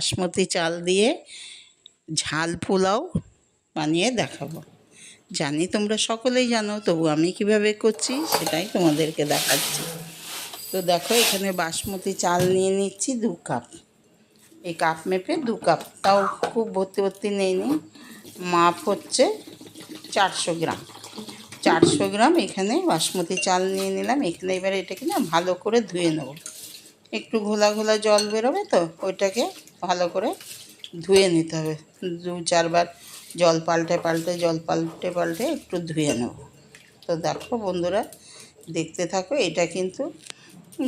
বাসমতি চাল দিয়ে ঝাল পোলাও বানিয়ে দেখাবো। জানি তোমরা সকলেই জানো, তবু আমি কীভাবে করছি সেটাই তোমাদেরকে দেখাচ্ছি। তো দেখো, এখানে বাসমতি চাল নিয়ে নিচ্ছি দু কাপ। এই কাপ মেপে দু কাপ। তাও খুব ভর্তি ভর্তি নেই নি মাপ হচ্ছে চারশো গ্রাম। চারশো গ্রাম এখানে বাসমতি চাল নিয়ে নিলাম। এখানে এবার এটাকে না ভালো করে ধুয়ে নেব। একটু ঘোলা ঘোলা জল বেরোবে তো, ওইটাকে ভালো করে ধুয়ে নিতে হবে। দু চারবার জল পাল্টে পাল্টে, জল পাল্টে পাল্টে একটু ধুয়ে নেব। তো দেখো বন্ধুরা, দেখতে থাকো, এটা কিন্তু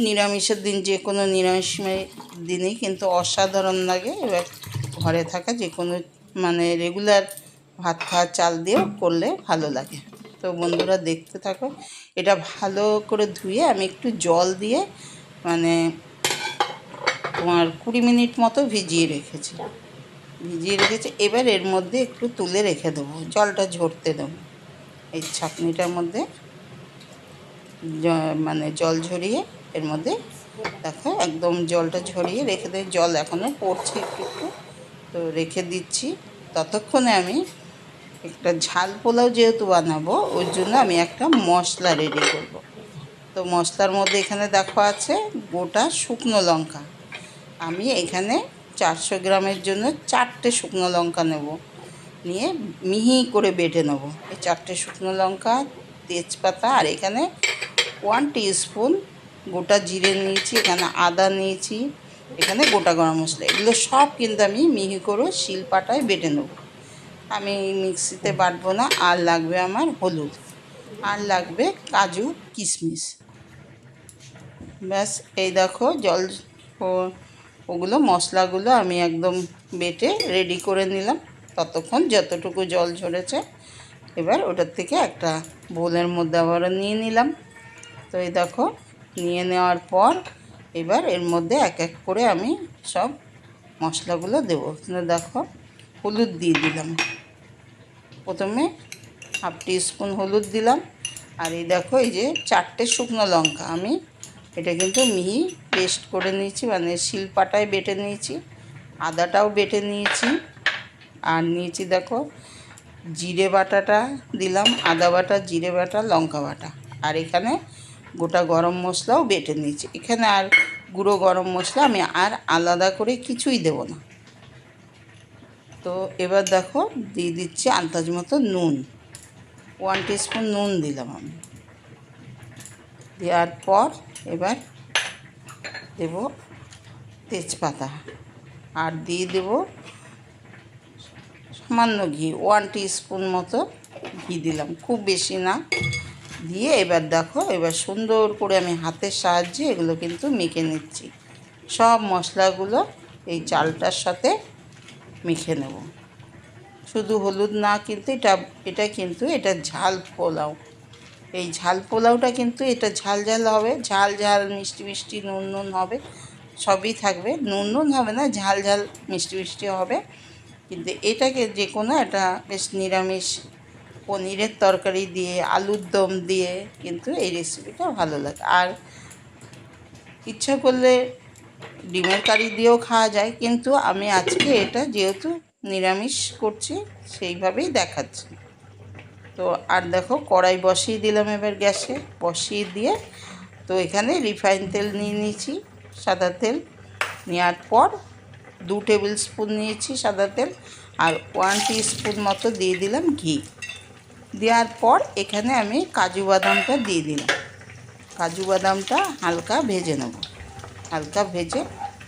নিরামিষের দিন যে কোনো নিরামিষ দিনেই কিন্তু অসাধারণ লাগে। এবার ঘরে থাকা যে কোনো মানে রেগুলার ভাত খাওয়ার চাল দিয়েও করলে ভালো লাগে। তো বন্ধুরা, দেখতে থাকো, এটা ভালো করে ধুয়ে আমি একটু জল দিয়ে মানে তোমার কুড়ি মিনিট মতো ভিজিয়ে রেখেছি। ভিজিয়ে রেখেছি। এবার এর মধ্যে একটু তুলে রেখে দেবো। জলটা ঝরতে দেবো। এই ছাঁকনিটার মধ্যে মানে জল ঝরিয়ে এর মধ্যে দেখো একদম জলটা ঝরিয়ে রেখে দেয় জল এখনও পড়ছে একটু একটু। তো রেখে দিচ্ছি। ততক্ষণে আমি একটা ঝাল পোলাও যেহেতু বানাবো, ওর জন্য আমি একটা মশলা রেডি করব। তো মশলার মধ্যে এখানে দেখো আছে গোটা শুকনো লঙ্কা। আমি এখানে চারশো গ্রামের জন্য চারটে শুকনো লঙ্কা নেব। নিয়ে মিহি করে বেটে নেব। এই চারটে শুকনো লঙ্কা, তেজপাতা, আর এখানে ওয়ান স্পুন গোটা জিরে নিয়েছি, এখানে আদা নিয়েছি, এখানে গোটা গরম মশলা। এগুলো সব কিন্তু আমি মিহি করে শিলপাটায় বেটে নেব। আমি মিক্সিতে বাটবো না, আর লাগবে আমার হলুদ। আর লাগবে কাজু কিশমিশ। ব্যাস, এই দেখো জল ওগুলো মশলাগুলো আমি একদম বেটে রেডি করে নিলাম ততক্ষণ যতটুকু জল ঝরেছে। এবার ওটার থেকে একটা বোলের মধ্যে আবারও নিয়ে নিলাম। তো এই দেখো, নিয়ে নেওয়ার পর এবার এর মধ্যে এক এক করে আমি সব মশলাগুলো দেবো। দেখো, হলুদ দিয়ে দিলাম। প্রথমে হাফ টি স্পুন হলুদ দিলাম। আর এই দেখো, এই যে চারটে শুকনো লঙ্কা আমি এটা কিন্তু মিহি পেস্ট করে নিয়েছি মানে শিলপাটায় বেটে নিয়েছি, আদাটাও বেটে নিয়েছি। আর নিয়েছি দেখো, জিরে বাটাটা দিলাম, আদা বাটা, জিরে বাটা, লঙ্কা বাটা। আর এখানে গোটা গরম মশলাও বেটে নিয়েছি। এখানে আর গুঁড়ো গরম মশলা আমি আর আলাদা করে কিছুই দেব না। তো এবার দেখো, দিয়ে দিচ্ছি আন্দাজ মতো নুন। ওয়ান স্পুন নুন দিলাম আমি। দেওয়ার পর এবার দেব তেজপাতা আর দিয়ে দেব সামান্য ঘি ওয়ান স্পুন মতো ঘি দিলাম। খুব বেশি না। দিয়ে এবার দেখো, এবার সুন্দর করে আমি হাতের সাহায্যে এগুলো কিন্তু মেখে নিচ্ছি। সব মশলাগুলো এই চালটার সাথে মেখে নেব। শুধু হলুদ না, কিন্তু এটা এটা কিন্তু, এটা ঝাল পোলাও। এই ঝাল পোলাওটা কিন্তু এটা ঝাল ঝাল হবে, ঝাল ঝাল মিষ্টি মিষ্টি নুন নুন হবে, সবই থাকবে। নুন নুন হবে না, ঝাল ঝাল মিষ্টি মিষ্টি হবে। কিন্তু এটাকে যে কোনো একটা বেশ নিরামিষ পনিরের তরকারি দিয়ে, আলুর দম দিয়ে কিন্তু এই রেসিপিটা ভালো লাগে। আর ইচ্ছা করলে ডিমের কারি দিয়েও খাওয়া যায়, কিন্তু আমি আজকে এটা যেহেতু নিরামিষ করছি, সেইভাবেই দেখাচ্ছি। তো আর দেখো কড়াই বসিয়ে দিলাম এবার গ্যাসে। বসিয়ে দিয়ে তো এখানে রিফাইন তেল নিয়ে নিয়েছি, সাদা তেল। নেওয়ার পর দু টেবিল স্পুন নিয়েছি সাদা তেল আর ওয়ান স্পুন মতো দিয়ে দিলাম ঘি। দেওয়ার পর এখানে আমি কাজু বাদামটা দিয়ে দিলাম। কাজু বাদামটা হালকা ভেজে নেব, হালকা ভেজে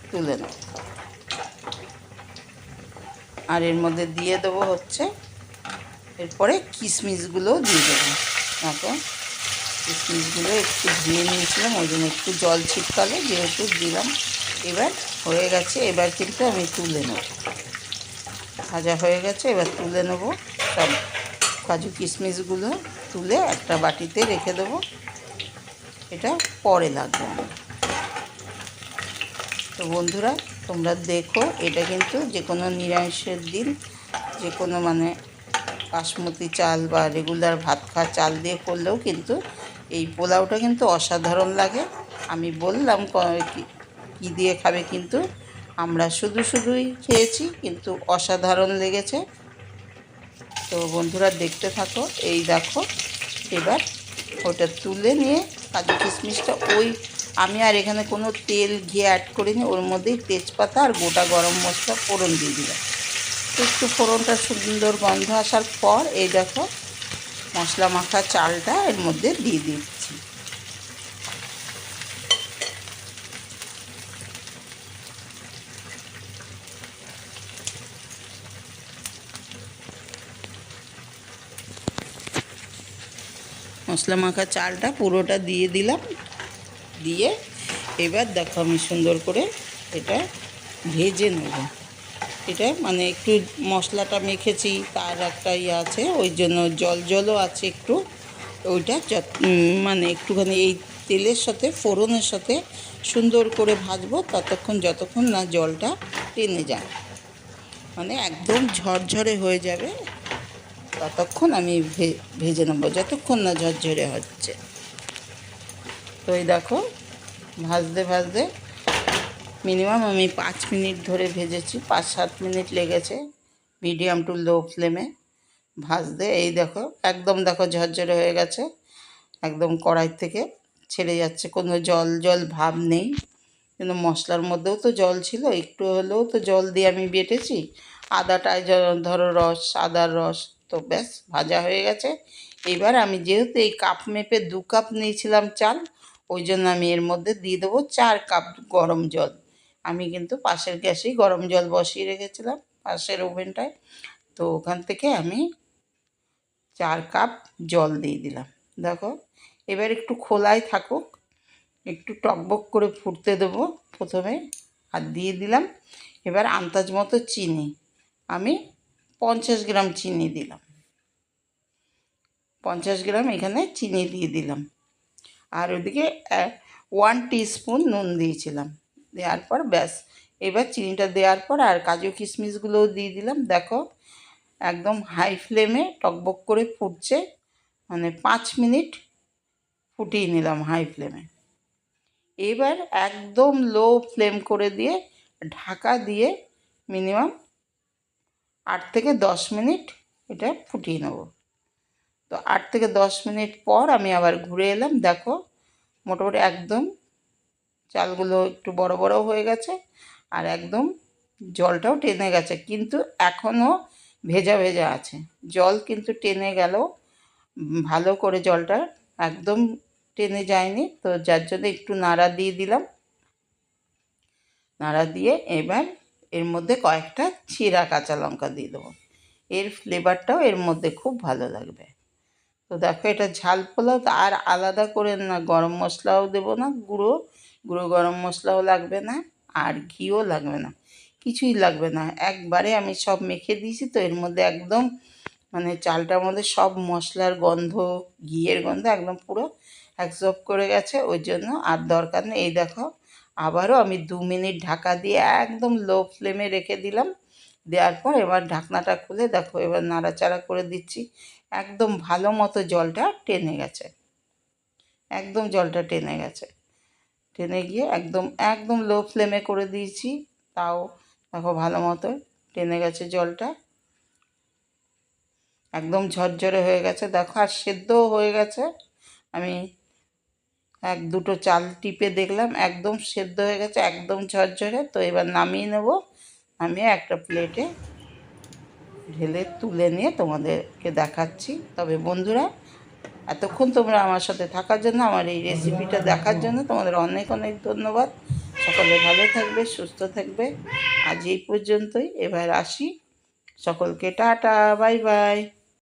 তুলে নেব। আর এর মধ্যে দিয়ে দেবো হচ্ছে এরপরে কিশমিশগুলোও দিয়ে দেবো। দেখো কিশমিশগুলো একটু ধুয়ে নিয়েছিলাম, ওই জন্য একটু জল ছিটকালো, যেহেতু দিলাম। এবার হয়ে গেছে, এবার কিন্তু আমি তুলে নেব। ভাজা হয়ে গেছে, এবার তুলে নেব। সব কাজু কিশমিশগুলো তুলে একটা বাটিতে রেখে দেবো। এটা পরে লাগবে। তো বন্ধুরা, তোমরা দেখো, এটা কিন্তু যে কোনো নিরামিষের দিন যে কোনো মানে বাসমতি চাল বা রেগুলার ভাত খাওয়া চাল দিয়ে করলেও কিন্তু এই পোলাওটা কিন্তু অসাধারণ লাগে। আমি বললাম, ক- দিয়ে খাবে কিন্তু? আমরা শুধু শুধুই খেয়েছি, কিন্তু অসাধারণ লেগেছে। তো বন্ধুরা, দেখতে থাকো, এই দেখো। এবার ওটা তুলে নিয়ে কাজু কিশমিশটা ওই, আমি আর এখানে কোনো তেল ঘি অ্যাড করিনি, ওর মধ্যেই তেজপাতা আর গোটা গরম মশলা ফোড়ন দিয়ে দিলাম। একটু ফোড়নটা সুন্দর গন্ধ আসার পর এই দেখো মশলা মাখা চালটা এর মধ্যে দিয়ে দিচ্ছি। মশলা মাখা চালটা পুরোটা দিয়ে দিলাম। দিয়ে এবার দেখো আমি সুন্দর করে এটা ভেজে নেব। এটা মানে একটু মশলাটা মেখেছি, তার একটা ইয়ে আছে, ওই জন্য জল জলও আছে একটু। ওইটা মানে একটুখানি এই তেলের সাথে, ফোড়নের সাথে সুন্দর করে ভাজবো, ততক্ষণ যতক্ষণ না জলটা টেনে যায়। মানে একদম ঝরঝরে হয়ে যাবে, ততক্ষণ আমি ভেজে নেব, যতক্ষণ না ঝরঝরে হচ্ছে। তো এই দেখো, ভাজতে ভাজতে মিনিমাম আমি পাঁচ মিনিট ধরে ভেজেছি, পাঁচ সাত মিনিট লেগেছে মিডিয়াম টু লো ফ্লেমে ভাজতে। এই দেখো, একদম দেখো ঝরঝরে হয়ে গেছে, একদম কড়াই থেকে ছেড়ে যাচ্ছে, কোনো জল জল ভাব নেই। কিন্তু মশলার মধ্যেও তো জল ছিল, একটু হলেও তো জল দিয়ে আমি বেটেছি। আদাটায় ধরো রস আদার রস, তো ব্যাস, ভাজা হয়ে গেছে। এবার আমি যেহেতু এই কাপ মেপে দু কাপ নিয়েছিলাম চাল, ওই জন্য আমি এর মধ্যে দিয়ে দেবো চার কাপ গরম জল। আমি কিন্তু পাশের গ্যাসেই গরম জল বসিয়ে রেখেছিলাম, পাশের ওভেনটায়। তো ওখান থেকে আমি চার কাপ জল দিয়ে দিলাম। দেখো, এবার একটু খোলাই থাকুক, একটু টকবক করে ফুটতে দেবো প্রথমে, আর দিয়ে দিলাম এবার আন্দাজ মতো চিনি। আমি পঞ্চাশ গ্রাম চিনি দিলাম। পঞ্চাশ গ্রাম এখানে চিনি দিয়ে দিলাম। আর ওদিকে ওয়ান স্পুন নুন দিয়েছিলাম। দেওয়ার পর ব্যাস। এবার চিনিটা দেওয়ার পর আর কাজু কিশমিশগুলোও দিয়ে দিলাম। দেখো, একদম হাই ফ্লেমে টকবক করে ফুটছে। মানে পাঁচ মিনিট ফুটিয়ে নিলাম হাই ফ্লেমে এবার একদম লো ফ্লেম করে দিয়ে ঢাকা দিয়ে মিনিমাম আট থেকে দশ মিনিট এটা ফুটিয়ে নেব। তো আট থেকে দশ মিনিট পর আমি আবার ঘুরে এলাম। দেখো, মোটামুটি একদম চালগুলো একটু বড় বড় হয়ে গেছে আর একদম জলটাও টেনে গেছে, কিন্তু এখনও ভেজা ভেজা আছে। জল কিন্তু টেনে গেল ভালো করে জলটা একদম টেনে যায়নি, তো যার জন্য একটু নাড়া দিয়ে দিলাম। নাড়া দিয়ে এবার এর মধ্যে কয়েকটা চিরা কাঁচা লঙ্কা দিয়ে দেবো। এর ফ্লেভারটাও এর মধ্যে খুব ভালো লাগবে। তো দেখো এটা ঝাল পোলাও, আর আলাদা করে না, গরম মশলাও দেবো না, গুঁড়ো গুঁড়ো গরম মশলাও লাগবে না, আর ঘিও লাগবে না, কিছুই লাগবে না। একবারে আমি সব মেখে দিয়েছি তো, এর মধ্যে একদম মানে চালটার মধ্যে সব মশলার গন্ধ, ঘিয়ের গন্ধ একদম পুরো অ্যাবজর্ব করে গেছে, ওই জন্য আর দরকার নেই। এই দেখো, আবারও আমি দু মিনিট ঢাকা দিয়ে একদম লো ফ্লেমে রেখে দিলাম, দেওয়ার পর এবার ঢাকনাটা খুলে দেখো, এবার নাড়াচাড়া করে দিচ্ছি। একদম ভালো মতো জলটা টেনে গেছে, একদম জলটা টেনে গেছে। টেনে গিয়ে একদম একদম লো ফ্লেমে করে দিয়েছি। তাও দেখো ভালো মতো টেনে গেছে জলটা। একদম ঝরঝরে হয়ে গেছে। দেখো আর সেদ্ধও হয়ে গেছে। আমি এক দুটো চাল টিপে দেখলাম, একদম সেদ্ধ হয়ে গেছে, একদম ঝরঝরে। তো এবার নামিয়ে নেব। নামিয়ে একটা প্লেটে ঢেলে তুলে নিয়ে তোমাদেরকে দেখাচ্ছি। তবে বন্ধুরা এতক্ষণ তোমরা আমার সাথে থাকার জন্য, আমার এই রেসিপিটা দেখার জন্য তোমাদের অনেক অনেক ধন্যবাদ। সকলে ভালো থাকবে, সুস্থ থাকবে। আজ এই পর্যন্তই। এবার আসি। সকলকে টাটা, বাই বাই।